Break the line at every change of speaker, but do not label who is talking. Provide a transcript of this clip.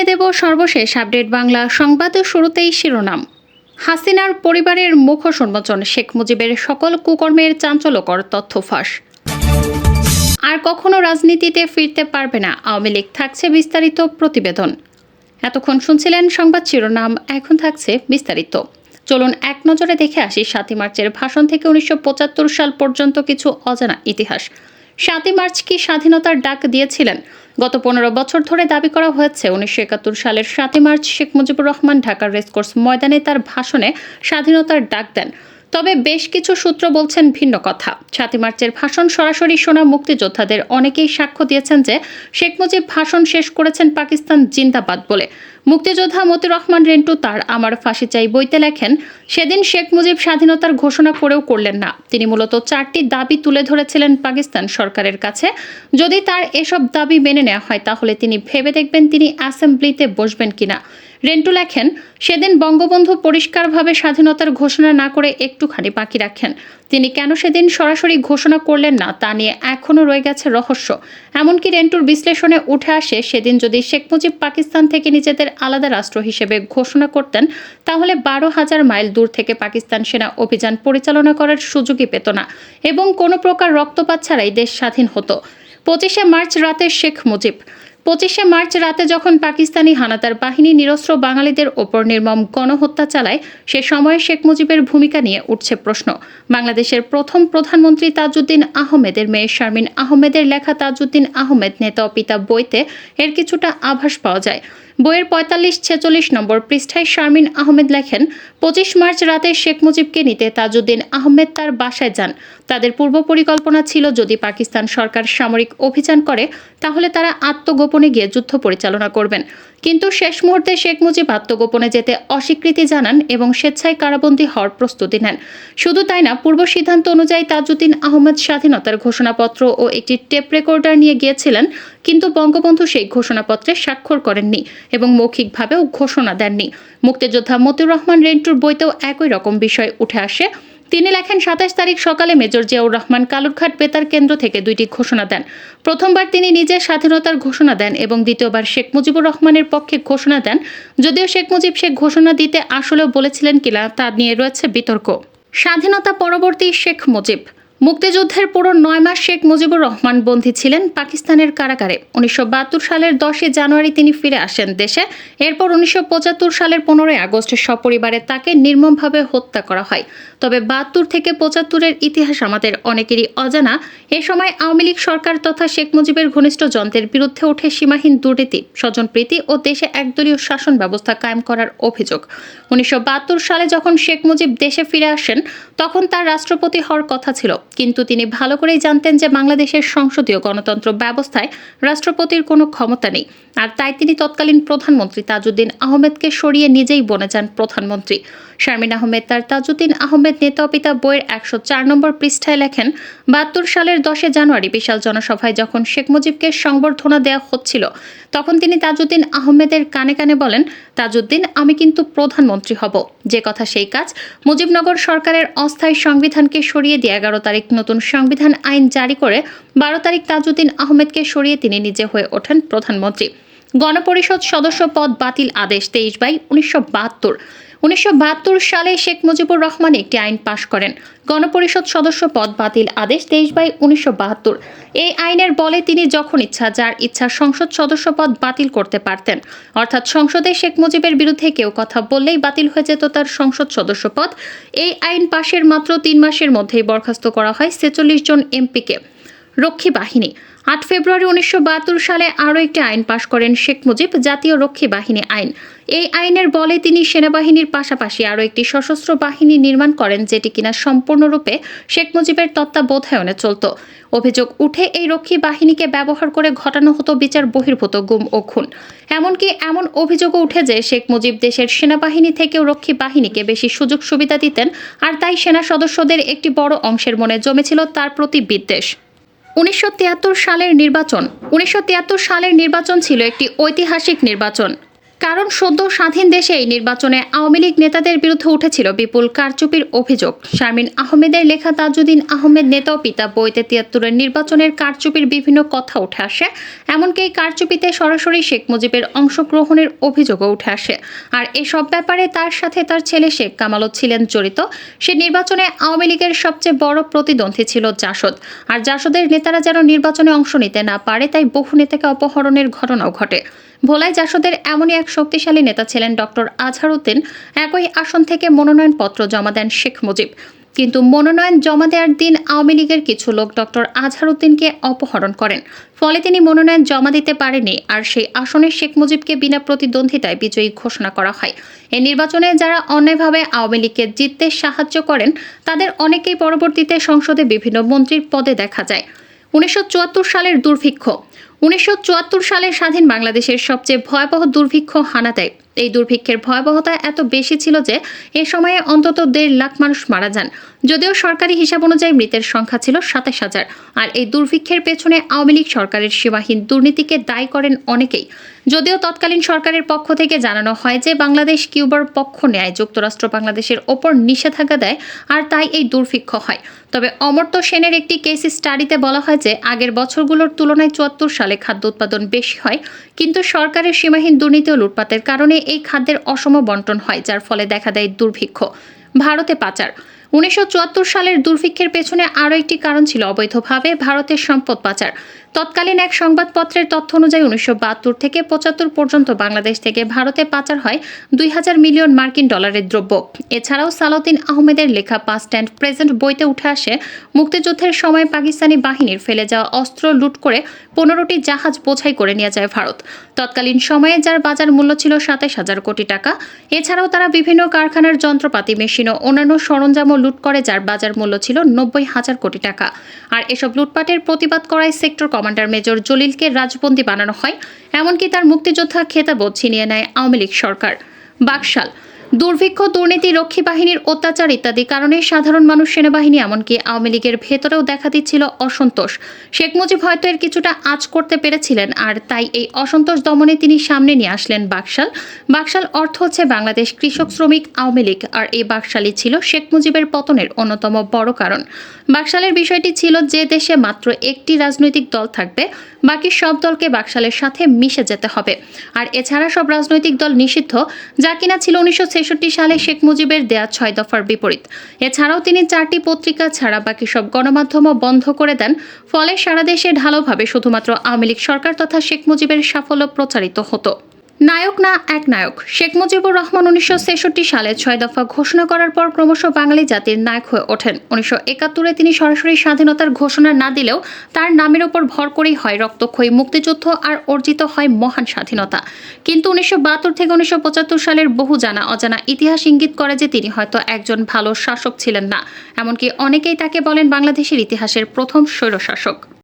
জানিয়ে দেব সর্বশেষ আপডেট বাংলা সংবাদ শুরুতেই শিরোনাম। হাসিনার পরিবারের মুখ উন্মোচন, শেখ মুজিবের সকল কুকর্মের চাঞ্চল্যকর তথ্য ফাঁস। আর কখনো রাজনীতিতে ফিরতে পারবে না, আওয়ামী লীগ থাকছে বিস্তারিত প্রতিবেদন। এতক্ষণ শুনছিলেন সংবাদ শিরোনাম, এখন থাকছে বিস্তারিত। চলুন এক নজরে দেখে আসি সাতই মার্চের ভাষণ থেকে উনিশশো পঁচাত্তর সাল পর্যন্ত কিছু অজানা ইতিহাস। সাতই মার্চ কি স্বাধীনতার ডাক দিয়েছিলেন? গত পনেরো বছর ধরে দাবি করা হয়েছে, উনিশশো একাত্তর সালের সাতই মার্চ শেখ মুজিবুর রহমান ঢাকার রেসকোর্স ময়দানে তার ভাষণে স্বাধীনতার ডাক দেন। তবে বেশ কিছু সূত্র বলছেন ভিন্ন কথা। সাতই মার্চের ভাষণ সরাসরি শোনা মুক্তিযোদ্ধাদের অনেকেই সাক্ষ্য দিয়েছেন যে শেখ মুজিব ভাষণ শেষ করেছেন পাকিস্তান জিন্দাবাদ বলে। মুক্তিযোদ্ধা মতিউর রহমান রেন্টু তার আমার ফাঁসি চাই বইতে লেখেন, সেদিন শেখ মুজিব স্বাধীনতার ঘোষণা করেও করলেন না। তিনি মূলত চারটি দাবি তুলে ধরেছিলেন পাকিস্তান সরকারের কাছে। যদি তার এসব দাবি মেনে নেওয়া হয়, তাহলে তিনি ভেবে দেখবেন তিনি অ্যাসেম্বলিতে বসবেন কিনা। রেন্টু লেখেন, সেদিন বঙ্গবন্ধু পরিষ্কারভাবে স্বাধীনতার ঘোষণা না করে একটুখানি বাকি রাখেন। তিনি কেন সেদিন সরাসরি ঘোষণা করলেন না তা নিয়ে এখনও রয়ে গেছে রহস্য। এমনকি রেন্টুর বিশ্লেষণে উঠে আসে, সেদিন যদি শেখ মুজিব পাকিস্তান থেকে নিজেদের আলাদা রাষ্ট্র হিসেবে ঘোষণা করতেন, তাহলে বারো হাজার মাইল দূর থেকে পাকিস্তান সেনা অভিযান পরিচালনা করার সুযোগই পেত না এবং কোনো প্রকার রক্তপাত ছাড়াই দেশ স্বাধীন হতো। পঁচিশে মার্চ রাতে শেখ মুজিব পঁচিশে মার্চ রাতে যখন পাকিস্তানি হানাদার বাহিনী নিরস্ত্র বাঙালিদের ওপর নির্মম গণহত্যা চালায়, সে সময়ে শেখ মুজিবের ভূমিকা নিয়ে উঠছে প্রশ্ন। বাংলাদেশের প্রথম প্রধানমন্ত্রী তাজউদ্দিন আহমেদের মেয়ে শারমিন আহমেদের লেখা তাজউদ্দিন আহমেদ নেতা পিতা বইতে এর কিছুটা আভাস পাওয়া যায়। বইয়ের পঁয়তাল্লিশ ছেচল্লিশ নম্বর পৃষ্ঠায় শারমিন আহমেদ লেখেন, পঁচিশ মার্চ রাতে শেখ মুজিবকে নিতে তাজউদ্দিন আহমেদ তার বাসায় যান। তাদের পূর্ব পরিকল্পনা ছিল যদি পাকিস্তান সরকার সামরিক অভিযান করে, তাহলে তারা আত্মগোপনে গিয়ে যুদ্ধ পরিচালনা করবেন। কিন্তু শেষ মুহূর্তে শেখ মুজিব আত্মগোপনে যেতে অস্বীকৃতি জানান এবং স্বেচ্ছায় কারাবন্দী হওয়ার প্রস্তুতি নেন। শুধু তাই না, পূর্ব সিদ্ধান্ত অনুযায়ী তাজউদ্দিন আহমেদ স্বাধীনতার ঘোষণাপত্র ও একটি টেপ রেকর্ডার নিয়ে গিয়েছিলেন, কিন্তু বঙ্গবন্ধু সেই ঘোষণাপত্রে স্বাক্ষর করেননি এবং মৌখিকভাবেও ঘোষণা দেননি। মুক্তিযোদ্ধা মতিউর রহমান রেন্টুর বইতেও একই রকম বিষয় উঠে আসে। তিনি লেখেন, সাতাশ তারিখ সকালে মেজর জিয়াউর রহমান কালুরঘাট বেতার কেন্দ্র থেকে দুইটি ঘোষণা দেন। প্রথমবার তিনি নিজের স্বাধীনতার ঘোষণা দেন এবং দ্বিতীয়বার শেখ মুজিবুর রহমানের পক্ষে ঘোষণা দেন। যদিও শেখ মুজিব শেখ ঘোষণা দিতে আসলেও বলেছিলেন কিনা তা নিয়ে রয়েছে বিতর্ক। স্বাধীনতা পরবর্তী শেখ মুজিব। মুক্তিযুদ্ধের পুরো নয় মাস শেখ মুজিবুর রহমান বন্দী ছিলেন পাকিস্তানের কারাগারে। উনিশশো বাহাত্তর সালের দশই জানুয়ারি তিনি ফিরে আসেন দেশে। এরপর উনিশশো পঁচাত্তর সালের পনেরোই আগস্ট সপরিবারে তাকে নির্মমভাবে হত্যা করা হয়। তবে বাহাত্তর থেকে পঁচাত্তরের ইতিহাস আমাদের অনেকেরই অজানা। এ সময় আওয়ামী লীগ সরকার তথা শেখ মুজিবের ঘনিষ্ঠ যন্ত্রের বিরুদ্ধে ওঠে সীমাহীন দুর্নীতি স্বজনপ্রীতি ও দেশে একদলীয় শাসন ব্যবস্থা কায়েম করার অভিযোগ। উনিশশো বাহাত্তর সালে যখন শেখ মুজিব দেশে ফিরে আসেন, তখন তার রাষ্ট্রপতি হওয়ার কথা ছিল। কিন্তু তিনি ভালো করেই জানতেন যে বাংলাদেশের সংসদীয় গণতন্ত্র ব্যবস্থায় রাষ্ট্রপতির কোনো ক্ষমতা নেই। আর তাই তিনি তৎকালীন প্রধানমন্ত্রী তাজউদ্দিন আহমেদকে সরিয়ে নিজেই বনে যান প্রধানমন্ত্রী। শারমিন আহমেদ তার তাজউদ্দিন আহমেদ নেতা পিতা বইয়ের একশো চার নম্বর পৃষ্ঠায় লেখেন, বাহাত্তর সালের দশে জানুয়ারি বিশাল জনসভায় যখন শেখ মুজিবকে সংবর্ধনা দেওয়া হচ্ছিল, তখন তিনি তাজউদ্দিন আহমেদের কানে কানে বলেন, তাজউদ্দিন, আমি কিন্তু প্রধানমন্ত্রী হব। যে কথা সেই কাজ মুজিবনগর সরকারের অস্থায়ী সংবিধানকে সরিয়ে দিয়ে এগারো তারিখ নতুন সংবিধান আইন জারি করে বারো তারিখ তাজউদ্দিন আহমেদকে সরিয়ে তিনি নিজে হয়ে ওঠেন প্রধানমন্ত্রী। গণপরিষদ সদস্য পদ বাতিল আদেশ তেইশ বাই উনিশশো বাহাত্তর। উনিশশো সালে শেখ মুজিবুর রহমান একটি আইন পাশ করেন। গণপরিষদ সদস্য পদ বাতিল আদেশ তেইশ বাই উনিশশো বাহাত্তর। এই আইনের বলে তিনি যখন ইচ্ছা, যার ইচ্ছা সংসদ সদস্য পদ বাতিল করতে পারতেন। অর্থাৎ সংসদে শেখ মুজিবের বিরুদ্ধে কেউ কথা বললেই বাতিল হয়ে যেত তার সংসদ সদস্য পদ। এই আইন পাশের মাত্র তিন মাসের মধ্যেই বরখাস্ত করা হয় ছেচল্লিশ জন এমপিকে। রক্ষী বাহিনী আট ফেব্রুয়ারি উনিশশো বাহাত্তর সালে আরও একটি আইন পাশ করেন শেখ মুজিব, জাতীয় রক্ষী বাহিনী আইন। এই আইনের বলে তিনি সেনাবাহিনীর পাশাপাশি আরও একটি সশস্ত্র বাহিনী নির্মাণ করেন যেটি কিনা সম্পূর্ণরূপে শেখ মুজিবের তত্ত্বাবধায়নে চলত। অভিযোগ উঠে এই রক্ষী বাহিনীকে ব্যবহার করে ঘটানো হতো বিচার বহির্ভূত গুম ও খুন। এমনকি এমন অভিযোগও উঠে যে শেখ মুজিব দেশের সেনাবাহিনী থেকেও রক্ষী বাহিনীকে বেশি সুযোগ সুবিধা দিতেন, আর তাই সেনা সদস্যদের একটি বড় অংশের মনে জমেছিল তার প্রতি বিদ্বেষ। উনিশশো তিয়াত্তর সালের নির্বাচন। উনিশশো তিয়াত্তর সালের নির্বাচন ছিল একটি ঐতিহাসিক নির্বাচন। কারণ সদ্য স্বাধীন দেশে এই নির্বাচনে আওয়ামী লীগ নেতাদের বিরুদ্ধে উঠেছিল বিপুল কারচুপির অভিযোগ। শারমিন আহমেদের লেখা তাজুদ্দিন আহমেদ নেতা পিতা বইতে তিয়াত্তরের নির্বাচনের কারচুপির বিভিন্ন কথা উঠে আসে। এমনকি এই কারচুপিতে সরাসরি শেখ মুজিবের অংশগ্রহণের অভিযোগও উঠে আসে। আর এসব ব্যাপারে তার সাথে তার ছেলে শেখ কামালও ছিলেন জড়িত। সে নির্বাচনে আওয়ামী লীগের সবচেয়ে বড় প্রতিদ্বন্দ্বী ছিল জাসদ। আর জাসদের নেতারা যেন নির্বাচনে অংশ নিতে না পারে, তাই বহু নেতাকে অপহরণের ঘটনাও ঘটে। ভোলায় জাসদের এমনই এক শক্তিশালী নেতা ছিলেন ডক্টর আজহারউদ্দিন। একই আসন থেকে মনোনয়নপত্র জমা দেন শেখ মুজিব। কিন্তু মনোনয়ন জমা দেওয়ার দিন আওয়ামী লীগের কিছু লোক ডক্টর আজহারউদ্দিনকে অপহরণ করেন। ফলে তিনি মনোনয়ন জমা দিতে পারেনি আর সেই আসনে শেখ মুজিবকে বিনা প্রতিদ্বন্দ্বিতায় বিজয়ী ঘোষণা করা হয়। এই নির্বাচনে যারা অন্যায়ভাবে আওয়ামী লীগকে জিততে সাহায্য করেন, তাদের অনেকেই পরবর্তীতে সংসদে বিভিন্ন মন্ত্রীর পদে দেখা যায়। উনিশশো চুয়াত্তর সালের দুর্ভিক্ষ। উনিশশো চুয়াত্তর সালে স্বাধীন বাংলাদেশের সবচেয়ে ভয়াবহ দুর্ভিক্ষ হানা দেয় এই দুর্ভিক্ষের ভয়াবহতা এত বেশি ছিল যে এ সময়ে অন্তত দেড় লাখ মানুষ মারা যান। যদিও সরকারি হিসাব অনুযায়ী মৃতের সংখ্যা ছিল সাতাশ হাজার। আর এই দুর্ভিক্ষের পেছনে আওয়ামী লীগ সরকারের সীমাহীন দুর্নীতিকে দায়ী করেন অনেকেই। যদিও তৎকালীন সরকারের পক্ষ থেকে জানানো হয় যে বাংলাদেশ কিউবার পক্ষ নেয় যুক্তরাষ্ট্র বাংলাদেশের ওপর নিষেধাজ্ঞা দেয় আর তাই এই দুর্ভিক্ষ হয়। তবে অমর্ত্য সেনের একটি কেস স্টাডিতে বলা হয় যে আগের বছরগুলোর তুলনায় চুয়াত্তর সালে খাদ্য উৎপাদন বেশি হয়, কিন্তু সরকারের সীমাহীন দুর্নীতি ও লুটপাতের কারণে এই খাদ্যের অসম বন্টন হয়, যার ফলে দেখা দেয় দুর্ভিক্ষ। ভারতে পাচার। উনিশশো চুয়াত্তর সালের দুর্ভিক্ষের পেছনে আরও একটি কারণ ছিল অবৈধভাবে ভারতের সম্পদ পাচার। তৎকালীন এক সংবাদপত্রের তথ্য অনুযায়ী উনিশশো বাহাত্তর থেকে পঁচাত্তর পর্যন্ত বাংলাদেশ থেকে ভারতে পাচার হয় দুই হাজার মিলিয়ন মার্কিন ডলারের দ্রব্য। এছাড়াও সালাউদ্দিন আহমেদের লেখা পাস্ট অ্যান্ড প্রেজেন্ট বইতে উঠে আসে, মুক্তিযুদ্ধের সময় পাকিস্তানি বাহিনীর ফেলে যাওয়া অস্ত্র লুট করে পনেরোটি জাহাজ বোঝাই করে নিয়ে যায় ভারত। তৎকালীন সময়ে যার বাজার মূল্য ছিল সাতাশ হাজার কোটি টাকা। এছাড়াও তারা বিভিন্ন কারখানার যন্ত্রপাতি, মেশিন ও অন্যান্য সরঞ্জামও লুট করে, যার বাজার মূল্য ছিল নব্বই হাজার কোটি টাকা। আর এসব লুটপাটের প্রতিবাদ করায় সেক্টর কমান্ডার মেজর জলিলকে রাজবন্দী বানানো হয়, এমনকি তার মুক্তিযোদ্ধা খেতাবও ছিনিয়ে নেয় আওয়ামী লীগ সরকার। বাকশাল দুর্ভিক্ষ দুর্নীতি রক্ষী বাহিনীর অত্যাচার ইত্যাদি কারণে সাধারণ মানুষ সেনাবাহিনী এমনকি আওয়ামী লীগের ভেতরেও দেখা দিচ্ছিল অসন্তোষ। শেখ মুজিব হয়তো এর কিছুটা আঁচ করতে পেরেছিলেন আর তাই এই অসন্তোষ দমনে তিনি সামনে নিয়ে আসলেন বাকশাল। বাকশাল অর্থ হচ্ছে বাংলাদেশ কৃষক শ্রমিক আওয়ামী লীগ আর এই বাকশালই ছিল শেখ মুজিবের পতনের অন্যতম বড় কারণ। বাকশালের বিষয়টি ছিল যে দেশে মাত্র একটি রাজনৈতিক দল থাকবে, বাকি সব দলকে বাকশালের সাথে মিশে যেতে হবে। আর এছাড়া সব রাজনৈতিক দল নিষিদ্ধ, যা কিনা ছিল উনিশশো ছেষট্টি সালে শেখ মুজিবের দেয়া ছয় দফার বিপরীত। এছাড়াও তিনি চারটি পত্রিকা ছাড়া বাকি সব গণমাধ্যমও বন্ধ করে দেন, ফলে সারা দেশে ঢালোভাবে শুধুমাত্র আওয়ামী লীগ সরকার তথা শেখ মুজিবের সাফল্য প্রচারিত হতো। নায়ক না এক নায়ক? শেখ মুজিবুর রহমান উনিশশো ছেষট্টি সালে ছয় দফা ঘোষণা করার পর ক্রমশ বাঙালি জাতির নায়ক হয়ে ওঠেন। উনিশশো একাত্তরে তিনি সরাসরি স্বাধীনতার ঘোষণা না দিলেও তার নামের ওপর ভর করেই হয় রক্তক্ষয়ী মুক্তিযুদ্ধ আর অর্জিত হয় মহান স্বাধীনতা। কিন্তু উনিশশো বাহাত্তর থেকে উনিশশো পঁচাত্তর সালের বহু জানা অজানা ইতিহাস ইঙ্গিত করে যে তিনি হয়তো একজন ভালো শাসক ছিলেন না। এমনকি অনেকেই তাকে বলেন বাংলাদেশের ইতিহাসের প্রথম স্বৈরশাসক।